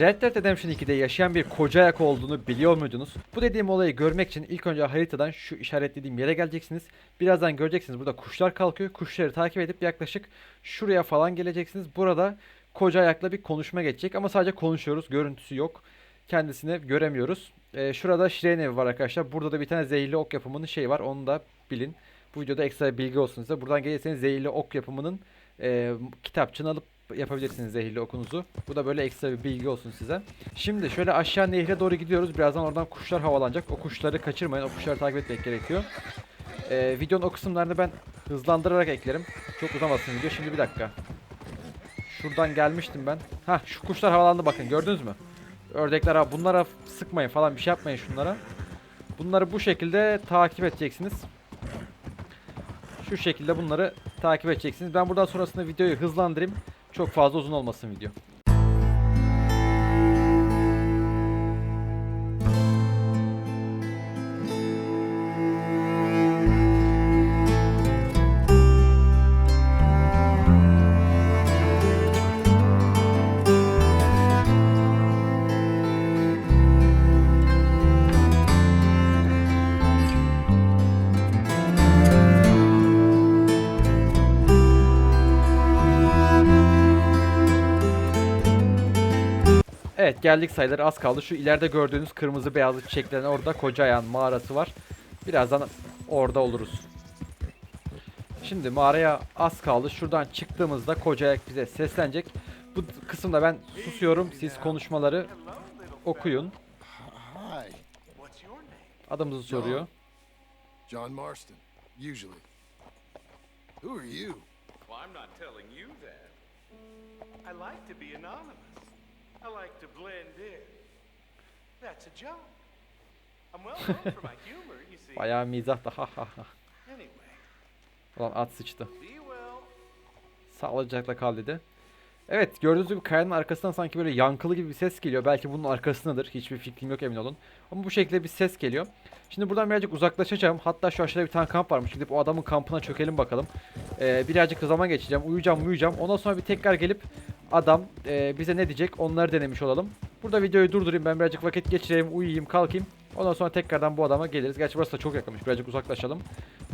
Red Dead Redemption 2'de yaşayan bir koca ayak olduğunu biliyor muydunuz? Bu dediğim olayı görmek için ilk önce haritadan şu işaretlediğim yere geleceksiniz. Birazdan göreceksiniz burada kuşlar kalkıyor. Kuşları takip edip yaklaşık şuraya falan geleceksiniz. Burada koca ayakla bir konuşma geçecek ama sadece konuşuyoruz. Görüntüsü yok. Kendisini göremiyoruz. Ee, şurada Şiren evi var arkadaşlar. Burada da bir tane zehirli ok yapımının şeyi var. Onu da bilin. Bu videoda ekstra bilgi olsun size. Buradan gelirseniz zehirli ok yapımının e, kitapçığını alıp yapabilirsiniz zehirli okunuzu. Bu da böyle ekstra bir bilgi olsun size. Şimdi şöyle aşağı nehre doğru gidiyoruz. Birazdan oradan kuşlar havalanacak. O kuşları kaçırmayın. O kuşları takip etmek gerekiyor. Ee, videonun o kısımlarını ben hızlandırarak eklerim. Çok uzamasın video. Şimdi bir dakika. Şuradan gelmiştim ben. Ha şu kuşlar havalandı bakın gördünüz mü? Ördekler ha bunlara sıkmayın falan bir şey yapmayın şunlara. Bunları bu şekilde takip edeceksiniz. Şu şekilde bunları takip edeceksiniz. Ben buradan sonrasında videoyu hızlandırayım. Çok fazla uzun olmasın video. Evet geldik sayılır az kaldı. Şu ileride gördüğünüz kırmızı beyazlı çiçeklerin orada koca ayağın mağarası var. Birazdan orada oluruz. Şimdi mağaraya az kaldı. Şuradan çıktığımızda koca ayak bize seslenecek. Bu kısımda ben susuyorum. Siz konuşmaları okuyun. Adımızı soruyor. John Marston, usually. Who are you? Well, I'm not telling you that. I like to be anonymous. I like to blend in. That's a joke. I'm well known for my humor, you see. Bayağı mizah da ha ha ha. Anyway, Ulan at sıçtı. be well. Sağlıcakla kal dedi. Evet gördüğünüz gibi kayanın arkasından sanki böyle yankılı gibi bir ses geliyor. Belki bunun arkasındadır. Hiçbir fikrim yok emin olun. Ama bu şekilde bir ses geliyor. Şimdi buradan birazcık uzaklaşacağım. Hatta şu aşağıda bir tane kamp varmış. Gidip o adamın kampına çökelim bakalım. Ee, birazcık zaman geçeceğim. Uyuyacağım uyuyacağım. Ondan sonra bir tekrar gelip adam e, bize ne diyecek onları denemiş olalım. Burada videoyu durdurayım. Ben birazcık vakit geçireyim. Uyuyayım kalkayım. Ondan sonra tekrardan bu adama geliriz. Gerçi burası da çok yakınmış. Birazcık uzaklaşalım.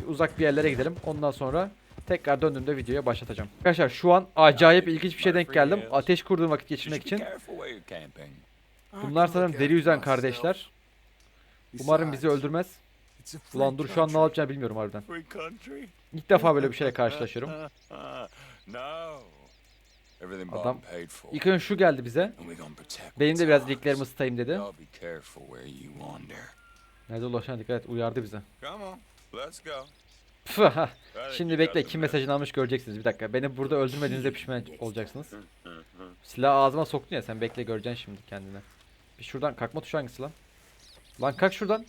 Bir uzak bir yerlere gidelim. Ondan sonra tekrar döndüğümde videoya başlatacağım. Arkadaşlar şu an acayip ilginç bir şey denk geldim. Ateş kurduğum vakit geçirmek için. Bunlar sanırım deri yüzen kardeşler. Umarım bizi öldürmez. Ulan dur şu an ne yapacağını bilmiyorum harbiden. İlk defa böyle bir şeyle karşılaşıyorum. Adam- Bob paid for. İlk önce şu geldi bize. And we gonna protect Benim de biraz ours. iliklerimi ısıtayım dedi. Y'all be careful where you wander. Nerede dolaşan dikkat et uyardı bize. Come on, let's go. Püh, ha. I think Şimdi bekle kim mesajını almış göreceksiniz bir dakika. Beni burada öldürmediğinizde pişman olacaksınız. Silahı ağzıma soktun ya sen bekle göreceksin şimdi kendine. Bir şuradan kalkma tuşu hangisi lan? Lan kalk şuradan.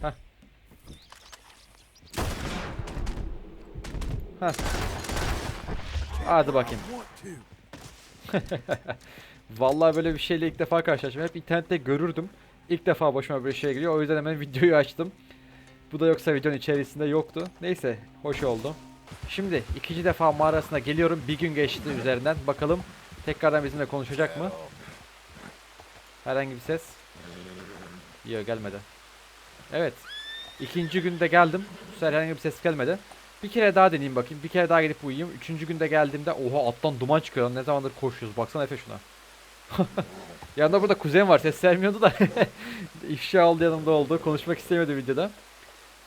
Heh. Heh. Hadi bakayım. Vallahi böyle bir şeyle ilk defa karşılaştım. Hep internette görürdüm. İlk defa başıma böyle şey geliyor. O yüzden hemen videoyu açtım. Bu da yoksa videonun içerisinde yoktu. Neyse, hoş oldu. Şimdi ikinci defa mağarasına geliyorum. Bir gün geçti üzerinden. Bakalım tekrardan bizimle konuşacak mı? Herhangi bir ses. Yok gelmedi. Evet. İkinci günde geldim. Bu sefer herhangi bir ses gelmedi. Bir kere daha deneyeyim bakayım. Bir kere daha gidip uyuyayım. Üçüncü günde geldiğimde oha attan duman çıkıyor. Ne zamandır koşuyoruz. Baksana Efe şuna. Yanında burada kuzen var. Ses vermiyordu da. ifşa oldu yanımda oldu. Konuşmak istemedi videoda.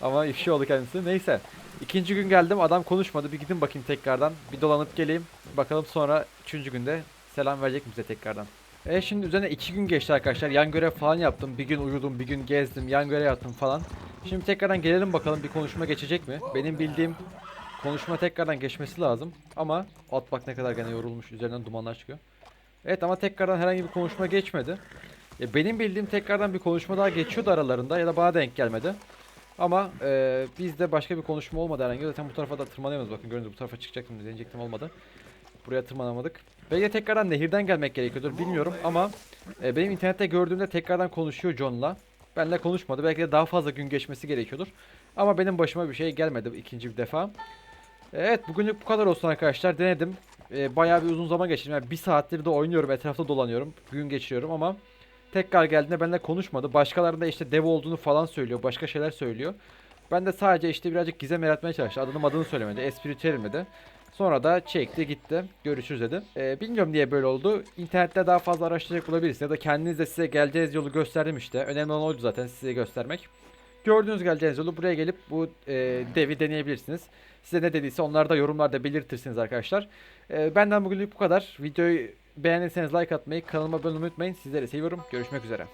Ama ifşa oldu kendisi. Neyse. İkinci gün geldim. Adam konuşmadı. Bir gidin bakayım tekrardan. Bir dolanıp geleyim. Bakalım sonra üçüncü günde selam verecek mi bize tekrardan. E şimdi üzerine iki gün geçti arkadaşlar. Yan görev falan yaptım. Bir gün uyudum, bir gün gezdim, yan görev yaptım falan. Şimdi tekrardan gelelim bakalım bir konuşma geçecek mi? Benim bildiğim konuşma tekrardan geçmesi lazım. Ama at bak ne kadar gene yorulmuş. Üzerinden dumanlar çıkıyor. Evet ama tekrardan herhangi bir konuşma geçmedi. E, benim bildiğim tekrardan bir konuşma daha geçiyordu aralarında ya da bana denk gelmedi. Ama e, bizde başka bir konuşma olmadı herhangi. Zaten bu tarafa da tırmanamıyoruz bakın gördüğünüz bu tarafa çıkacaktım deneyecektim olmadı. Buraya tırmanamadık. Belki tekrardan nehirden gelmek gerekiyordur bilmiyorum ama e, benim internette gördüğümde tekrardan konuşuyor John'la. Benle konuşmadı. Belki de daha fazla gün geçmesi gerekiyordur. Ama benim başıma bir şey gelmedi ikinci bir defa. Evet bugünlük bu kadar olsun arkadaşlar. Denedim. e, bayağı bir uzun zaman geçirdim. Yani bir saattir de oynuyorum, etrafta dolanıyorum, gün geçiriyorum ama tekrar geldiğinde benimle konuşmadı. Başkalarında işte dev olduğunu falan söylüyor, başka şeyler söylüyor. Ben de sadece işte birazcık gizem yaratmaya çalıştı. Adını adını söylemedi, espritüelim dedi. Sonra da çekti gitti. Görüşürüz dedi. Ee, bilmiyorum niye böyle oldu. İnternette daha fazla araştıracak bulabilirsiniz. Ya da kendiniz de size geleceğiniz yolu gösterdim işte. Önemli olan oydu zaten size göstermek. Gördüğünüz geleceğiniz yolu buraya gelip bu e, devi deneyebilirsiniz. Size ne dediyse onları da yorumlarda belirtirsiniz arkadaşlar. E, benden bugünlük bu kadar. Videoyu beğendiyseniz like atmayı, kanalıma abone olmayı unutmayın. Sizleri seviyorum. Görüşmek üzere.